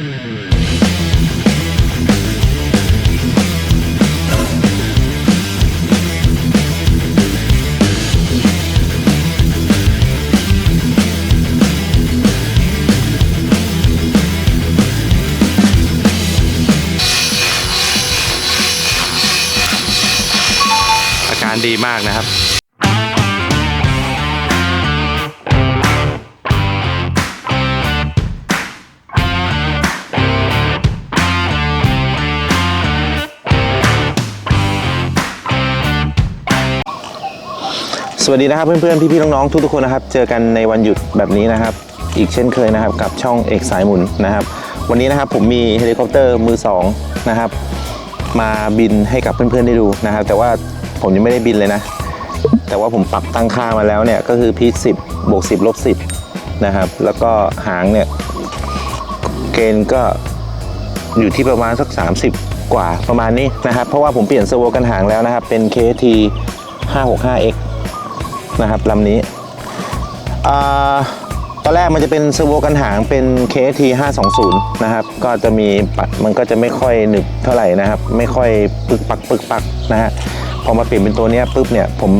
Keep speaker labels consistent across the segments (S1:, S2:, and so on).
S1: อาการดีมากนะครับ วัสดีนะครับเพื่อนๆ พี่ๆ น้องๆ ทุกๆ คนนะครับ เจอกันในวันหยุดแบบนี้นะครับ อีกเช่นเคยนะครับกับช่องเอกสายหมุนนะครับ วันนี้นะครับผมมีเฮลิคอปเตอร์มือสองนะครับมาบินให้กับเพื่อนๆ ได้ดูนะครับ แต่ว่าผมยังไม่ได้บินเลยนะ แต่ว่าผมปรับตั้งค่ามาแล้วเนี่ยก็คือพีสิบบวกสิบลบสิบนะครับ แล้วก็หางเนี่ยเกณฑ์ก็อยู่ที่ประมาณสัก 30 กว่าประมาณนี้นะครับ เพราะว่าผมเปลี่ยนเซอร์โวกันหางแล้วนะครับ เป็น KT 565X นะครับลำนี้อ่าตอนแรกมันจะเป็นเซอร์โวกันหางเป็น KT 520นะครับ ก็จะมีปัดมันก็จะไม่ค่อยหนึบเท่าไหร่นะครับ ไม่ค่อยปึกปักปึกปักนะฮะพอมาเปลี่ยนเป็นตัวนี้ปุ๊บเนี่ยผม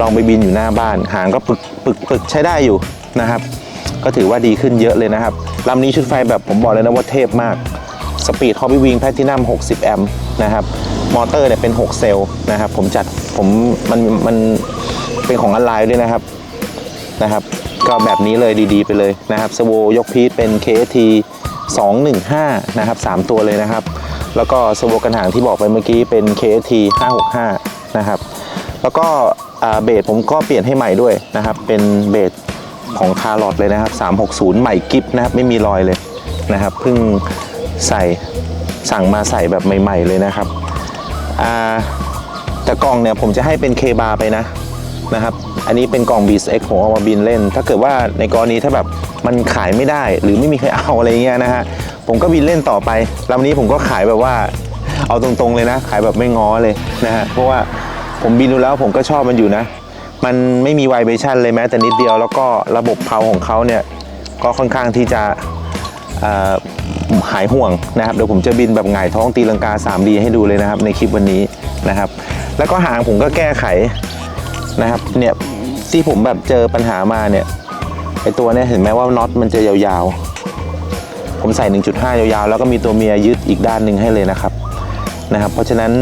S1: ลองไปบินอยู่หน้าบ้าน หางก็ปึกปึกปึกใช้ได้อยู่นะครับ ก็ถือว่าดีขึ้นเยอะเลยนะครับลำนี้ชุดไฟแบบผมบอกเลยนะว่าเทพมากสปีดฮอ b บี้วิงแพทินัม60 แอมป์นะครับ มอเตอร์เนี่ยเป็น 6 เซลล์นะครับ ผมจัดผมมันมัน เป็นของออนไลน์ด้วยนะครับนะครับ ก็แบบนี้เลยดีๆ ไปเลยนะครับสโวยกพีทเป็น KT 215 นะครับ 3 ตัวเลยนะครับ แล้วก็สโวกันหางที่บอกไปเมื่อกี้เป็น KT 565 นะครับ แล้วก็เบสผมก็เปลี่ยนให้ใหม่ด้วยนะครับ เป็นเบสของคาร์ลอดเลยนะครับ 360 ใหม่กิฟนะครับ ไม่มีรอยเลยนะครับเพิ่งใส่สั่งมาใส่แบบใหม่ ๆ เลยนะครับแต่กล่องเนี่ยผมจะให้เป็นเคบาไปนะ นะครับ อันนี้เป็นกล่อง b ี X ผมเอามาบินเล่น ถ้าเกิดว่าในกรณีถ้าแบบมันขายไม่ได้หรือไม่มีใครเอาอะไรเงี้ยนะฮะ ผมก็บินเล่นต่อไปลำนี้ผมก็ขายแบบว่าเอาตรงๆเลยนะ ขายแบบไม่ง้อเลยนะฮะ เพราะว่าผมบินดูแล้วผมก็ชอบมันอยู่นะ มันไม่มีไวเบชั่นเลยแม้แต่นิดเดียว แล้วก็ระบบเพาของเขาเนี่ยก็ค่อนข้างที่จะหายห่วงนะครับเดี๋ยวผมจะบินแบบหงายท้องตีลังกา 3D ให้ดูเลยนะครับในคลิปวันนี้นะครับ แล้วก็หางผมก็แก้ไข นะครับเนี่ยที่ผมแบบเจอปัญหามาเนี่ยไอตัวเนี่ยเห็นไหมว่าน็อตมันจะยาวๆ ผมใส่ 1.5 ยาวๆ แล้วก็มีตัวเมียยึดอีกด้านหนึ่งให้เลยนะครับนะครับ เพราะฉะนั้น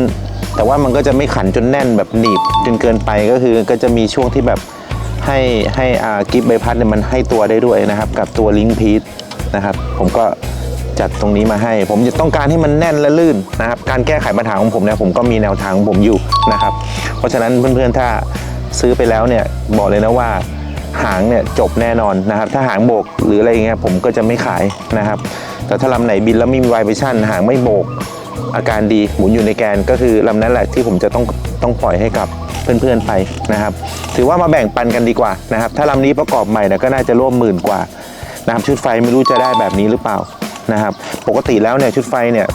S1: แต่ว่ามันก็จะไม่ขันจนแน่นแบบหนีบจนเกินไปก็คือก็จะมีช่วงที่แบบให้ให้อากิฟใบพัดเนี่ยมันให้ตัวได้ด้วยนะครับ กับตัวลิงก์พีทนะครับ ผมก็จัดตรงนี้มาให้ ผมจะต้องการให้มันแน่นและลื่นนะครับ การแก้ไขปัญหาของผมเนี่ยผมก็มีแนวทางของผมอยู่นะครับ เพราะฉะนั้นเพื่อนๆถ้า ซื้อไปแล้วเนี่ยบอกเลยนะว่าหางเนี่ยจบแน่นอนนะครับ ถ้าหางโบกหรืออะไรเงี้ยผมก็จะไม่ขายนะครับ แต่ถ้าลำไหนบินแล้วไม่มีไวเบชั่นหางไม่โบกอาการดีหมุนอยู่ในแกนก็คือลำนั้นแหละที่ผมจะต้องต้องปล่อยให้กับเพื่อนๆไปนะครับ ถือว่ามาแบ่งปันกันดีกว่านะครับ ถ้าลำนี้ประกอบใหม่เนี่ยก็น่าจะร่วมหมื่นกว่านะครับชุดไฟไม่รู้จะได้แบบนี้หรือเปล่านะครับ ปกติแล้วเนี่ยชุดไฟเนี่ย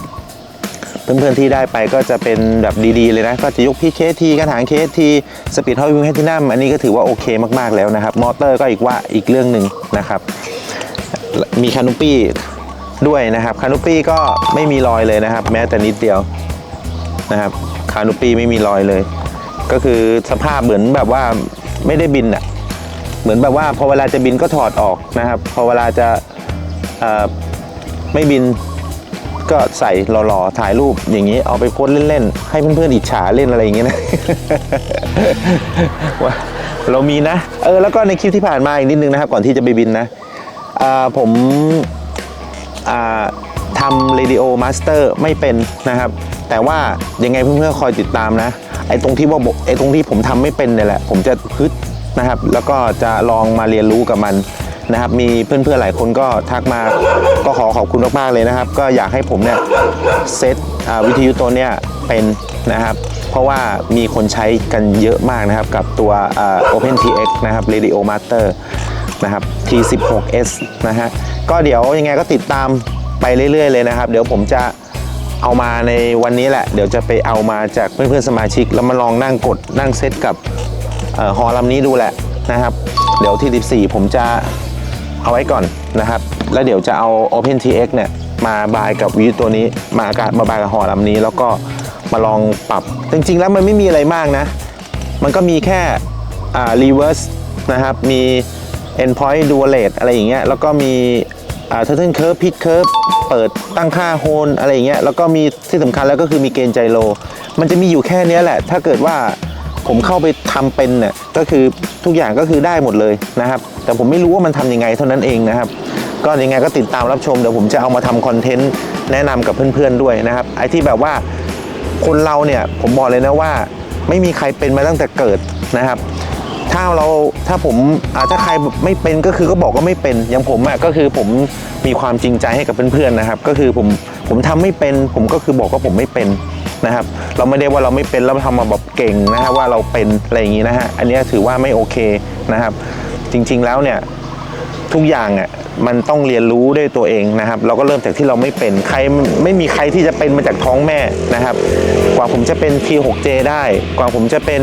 S1: เพื่อนๆที่ได้ไปก็จะเป็นแบบดีๆเลยนะ ก็จะยกพี่เคทีกระถางเคทีสปีดเท่าวิงแฮทินัมอันนี้ก็ถือว่าโอเคมากๆแล้วนะครับ มอเตอร์ก็อีกว่าอีกเรื่องหนึ่งนะครับ มีคานูปี้ด้วยนะครับคานูปี้ก็ไม่มีรอยเลยนะครับ แม้แต่นิดเดียวนะครับคานูปี้ไม่มีรอยเลย ก็คือสภาพเหมือนแบบว่าไม่ได้บินอะเหมือนแบบว่าพอเวลาจะบินก็ถอดออกนะครับ พอเวลาจะไม่บิน ก็ใส่หล่อๆถ่ายรูปอย่างนี้เอาไปโพสเล่นๆ ให้เพื่อนๆอิจฉาเล่นอะไรอย่างเงี้ยนะว่าเรามีนะ เออแล้วก็ในคลิปที่ผ่านมาอีกนิดนึงนะครับ ก่อนที่จะไปบินนะอ่าผมอ่าทำเรดิโอมาสเตอร์ไม่เป็นนะครับ แต่ว่ายังไงเพื่อนๆคอยติดตามนะ ไอ้ตรงที่ว่าไอ้ตรงที่ผมทำไม่เป็นเนี่ยแหละ ผมจะฮึดนะครับ แล้วก็จะลองมาเรียนรู้กับมัน นะครับมีเพื่อนๆหลายคนก็ทักมาก็ขอขอบคุณมากๆเลยนะครับ ก็อยากให้ผมเนี่ยเซตวิทยุตัวเนี้ยเป็นนะครับ เพราะว่ามีคนใช้กันเยอะมากนะครับกับตัวอ่า OpenTX นะครับ Radio Master นะครับ T16S นะฮะก็เดี๋ยวยังไงก็ติดตามไปเรื่อย ๆ เลยนะครับ เดี๋ยวผมจะเอามาในวันนี้แหละ เดี๋ยวจะไปเอามาจากเพื่อนๆสมาชิก แล้วมาลองนั่งกดนั่งเซตกับเอ่อฮอลำนี้ดูแหละนะครับ เดี๋ยวที่ 14 ผมจะ เอาไว้ก่อนนะครับ แล้วเดี๋ยวจะเอา OpenTX เนี่ยมาบายกับวิตัวนี้ มาอากาศมาบายกับหอลำนี้ แล้วก็มาลองปรับ จริง ๆ แล้วมันไม่มีอะไรมากนะ มันก็มีแค่อ่า reverse นะครับ มี endpoint dualate อะไรอย่างเงี้ย แล้วก็มีอ่า turtle curve pitch curve เปิดตั้งค่าโฮนอะไรอย่างเงี้ย แล้วก็มีที่สำคัญแล้วก็คือมีเกณฑ์ไจโลมันจะมีอยู่แค่นี้แหละ ถ้าเกิดว่า ผมเข้าไปทำเป็นเนี่ยก็คือทุกอย่างก็คือได้หมดเลยนะครับ แต่ผมไม่รู้ว่ามันทำยังไงเท่านั้นเองนะครับ ก็ยังไงก็ติดตามรับชมเดี๋ยวผมจะเอามาทำคอนเทนต์แนะนำกับเพื่อนๆด้วยนะครับไอ้ที่แบบว่าคนเราเนี่ยผมบอกเลยนะว่า ไม่มีใครเป็นมาตั้งแต่เกิดนะครับถ้าเราถ้าผมอาจจะถ้าใครไม่เป็นก็คือก็บอกว่าไม่เป็นอย่างผมอะก็คือผมมีความจริงใจให้กับเพื่อนๆนะครับ ก็คือผมผมทำไม่เป็น ผมก็คือบอกว่าผมไม่เป็น นะครับ เราไม่ได้ว่าเราไม่เป็นแล้วทำมาแบบเก่งนะฮะว่าเราเป็นอะไรอย่างนี้นะฮะอันนี้ถือว่าไม่โอเคนะครับ จริงๆแล้วเนี่ยทุกอย่างอะมันต้องเรียนรู้ด้วยตัวเองนะครับ เราก็เริ่มจากที่เราไม่เป็นใครไม่มีใครที่จะเป็นมาจากท้องแม่นะครับ กว่าผมจะเป็น P6J ได้ กว่าผมจะเป็น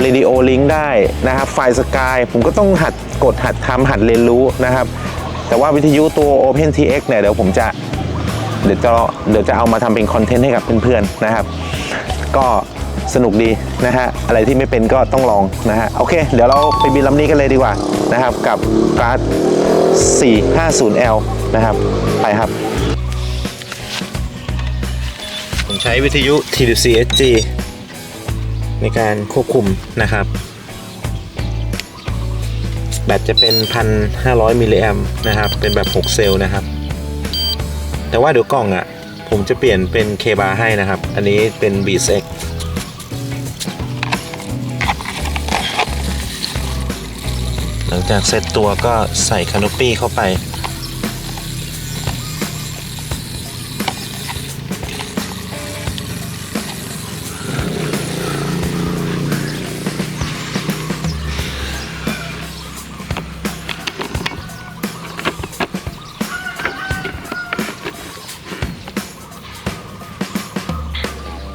S1: เรดิโอลิงได้นะครับ ไฟสกายผมก็ต้องหัดกดหัดทำหัดเรียนรู้นะครับ แต่ว่าวิทยุตัว OpenTX เนี่ยเดี๋ยวผมจะ เดี๋ยวจะเดี๋ยวจะเอามาทำเป็นคอนเทนต์ให้กับเพื่อนๆนะครับ ก็สนุกดีนะฮะอะไรที่ไม่เป็นก็ต้องลองนะฮะโอเค เดี๋ยวเราไปบินลำนี้กันเลยดีกว่านะครับกับการ์ด 450L นะครับ ไปครับ ผมใช้วิทยุ TWC SG ในการควบคุมนะครับ แบตจะเป็น 1,500 มิลลิแอมนะครับ เป็นแบบ 6 เซลล์นะครับ แต่ว่าเดี๋ยวกล่องอะ ผมจะเปลี่ยนเป็นเคบาให้นะครับ อันนี้เป็น b s x หลังจากเซตตัวก็ใส่คานูปี้เข้าไป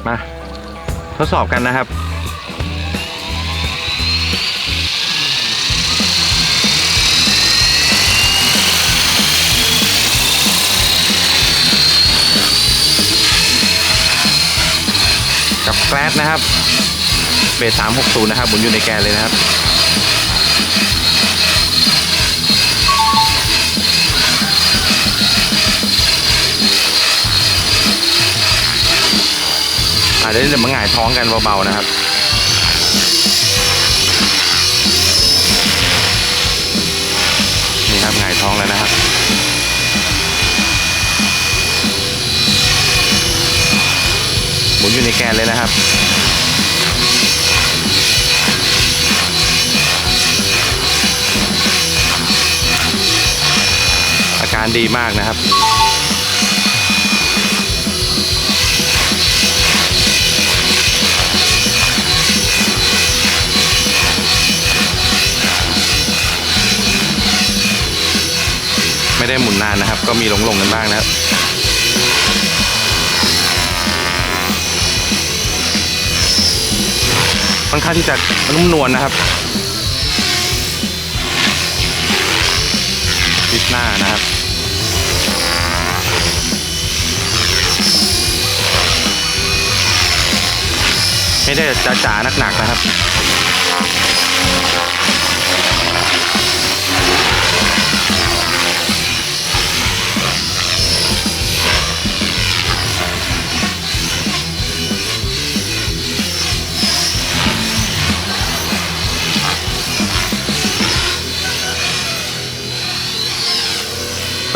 S1: มา ทดสอบกันนะครับกับแกลดนะครับเบส360 นะครับหมุนอยู่ในแกนเลยนะครับ เดี๋ยวมาหงายท้องกันเบาๆนะครับนี่ครับหงายท้องแล้วนะครับหมุนอยู่ในแกนเลยนะครับอาการดีมากนะครับ ไม่ได้หมุนนานนะครับ ก็มีหลงๆกันบ้างนะครับค่อนข้างที่จะนุ่มนวลนะครับปิดหน้านะครับ ไม่ได้จ๋าๆหนักๆนะครับ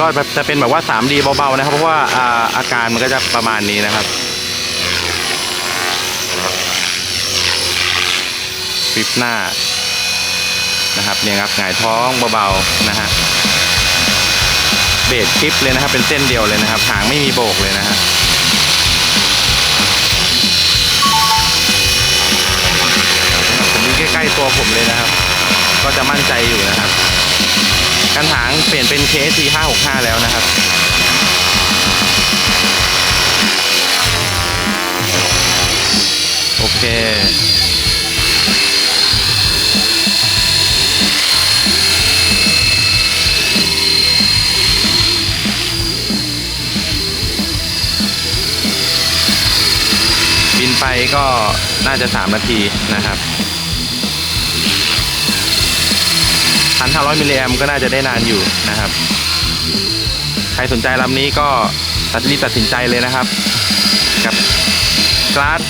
S1: ก็จะเป็นแบบว่า 3D เบาๆนะครับ เพราะว่าอาการมันก็จะประมาณนี้นะครับฟิปหน้านะครับเนี่ยครับหงายท้องเบาๆนะฮะเบสคลิปเลยนะครับ เป็นเส้นเดียวเลยนะครับหางไม่มีโบกเลยนะฮะผมดูใกล้ๆตัวผมเลยนะครับ ก็จะมั่นใจอยู่นะครับ กันถางเปลี่ยนเป็น KSC 565 แล้วนะครับโอเค บินไปก็น่าจะ 3 นาทีนะครับ 1,500 มิลลิแอมก็น่าจะได้นานอยู่นะครับ ใครสนใจลำนี้ก็ตัดรีตัดสินใจเลยนะครับ กับกลาส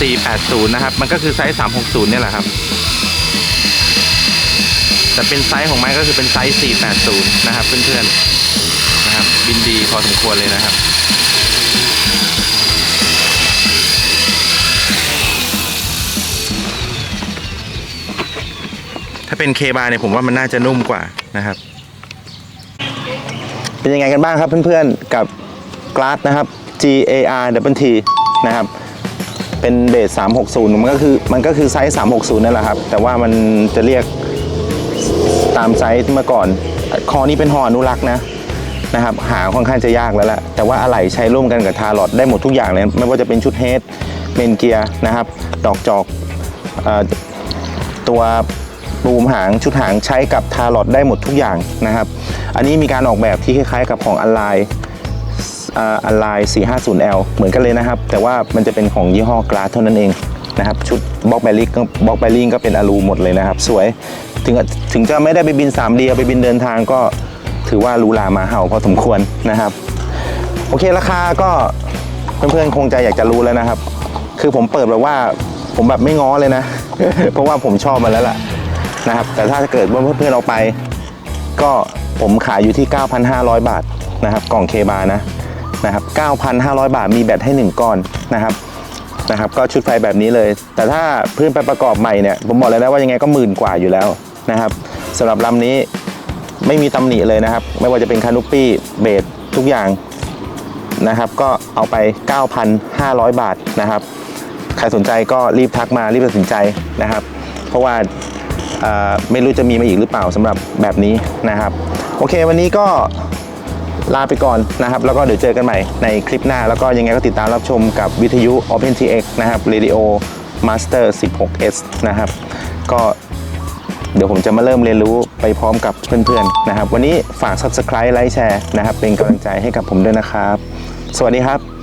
S1: 480 นะครับ มันก็คือไซส์ 360 เนี่ยแหละครับ แต่เป็นไซส์ของมันก็คือเป็นไซส์ 480 นะครับเพื่อนๆ นะครับ บินดีพอสมควรเลยนะครับ เป็นเคบาเนี่ยผมว่ามันน่าจะนุ่มกว่านะครับ เป็นยังไงกันบ้างครับเพื่อนๆกับกลาสนะครับ G A R W T นะครับเป็นเบส360 มันก็คือมันก็คือไซส์360 นั่นแหละครับ แต่ว่ามันจะเรียกตามไซส์เมื่อก่อน คอนี้เป็นหออนุรักษ์นะนะครับ หาค่อนข้างจะยากแล้วแหละแต่ว่าอะไหล่ใช้ร่วมกันกับทารอดได้หมดทุกอย่างเลยไม่ว่าจะเป็นชุดเฮดเมนเกียร์นะครับ ดอกจอกอตัว บูมหางชุดหางใช้กับทารอดได้หมดทุกอย่างนะครับ อันนี้มีการออกแบบที่คล้ายๆกับของอ l ไลน์อัลไลน์ 450L เหมือนกันเลยนะครับ แต่ว่ามันจะเป็นของยี่ห้อกลาสเท่านั้นเองนะครับ ชุดบล็อกแบลิ่งบล็อกแบลิ่งก็เป็นอลูหมดเลยนะครับ สวยถึงถึงจะไม่ได้ไปบิน 3D เอาไปบินเดินทางก็ถือว่ารูหรามาเห่าพอสมควรนะครับ โอเคราคาก็เพื่อนๆคงจะอยากจะรู้แล้วนะครับ คือผมเปิดแบบว่าผมแบบไม่ง้อเลยนะ เพราะว่าผมชอบมันแล้วล่ะ นะครับ แต่ถ้าเกิดว่าเพื่อนๆเอาไป ก็ผมขายอยู่ที่ 9,500 บาทนะครับ กล่องเคบานะนะครับ 9,500 บาทมีแบตให้ 1 ก้อนนะครับนะครับ ก็ชุดไฟแบบนี้เลย แต่ถ้าเพื่อนไปประกอบใหม่เนี่ยผมบอกเลยนะว่ายังไงก็หมื่นกว่าอยู่แล้วนะครับสำหรับลำนี้ไม่มีตำหนิเลยนะครับ ไม่ว่าจะเป็นคานุปปี้เบสทุกอย่างนะครับ ก็เอาไป 9,500 บาทนะครับ ใครสนใจก็รีบทักมารีบตัดสินใจนะครับ เพราะว่า ไม่รู้จะมีมาอีกหรือเปล่าสำหรับแบบนี้นะครับ โอเควันนี้ก็ลาไปก่อนนะครับ แล้วก็เดี๋ยวเจอกันใหม่ในคลิปหน้า แล้วก็ยังไงก็ติดตามรับชมกับวิทยุ OpenTX นะครับ Radio Master 16S นะครับ ก็เดี๋ยวผมจะมาเริ่มเรียนรู้ไปพร้อมกับเพื่อนๆนะครับ วันนี้ฝาก Subscribe ไลค์แชร์นะครับ เป็นกำลังใจให้กับผมด้วยนะครับ สวัสดีครับ